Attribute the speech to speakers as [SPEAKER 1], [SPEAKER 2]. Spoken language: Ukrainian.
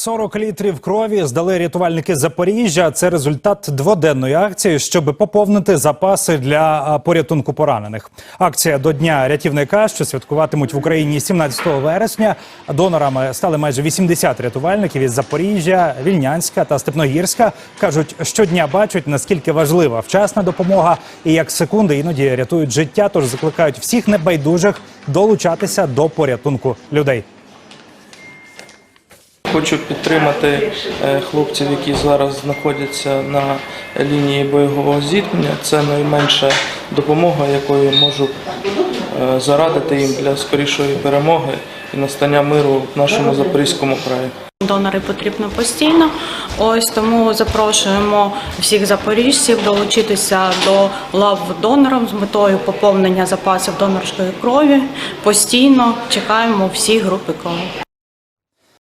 [SPEAKER 1] 40 літрів крові здали рятувальники Запоріжжя. Це результат дводенної акції, щоб поповнити запаси для порятунку поранених. Акція до дня рятівника, що святкуватимуть в Україні 17 вересня. Донорами стали майже 80 рятувальників із Запоріжжя, Вільнянська та Степногірська. кажуть, щодня бачать наскільки важлива вчасна допомога і як секунди іноді рятують життя. Тож закликають всіх небайдужих долучатися до порятунку людей.
[SPEAKER 2] Хочу підтримати е, хлопців, які зараз знаходяться на лінії бойового зіткнення. Це найменша допомога, якою можу е, зарадити їм для скорішої перемоги і настання миру в нашому Запорізькому краї.
[SPEAKER 3] Донори потрібно постійно. Ось тому запрошуємо всіх запоріжців долучитися до лав донором з метою поповнення запасів донорської крові. Постійно чекаємо всі групи крові.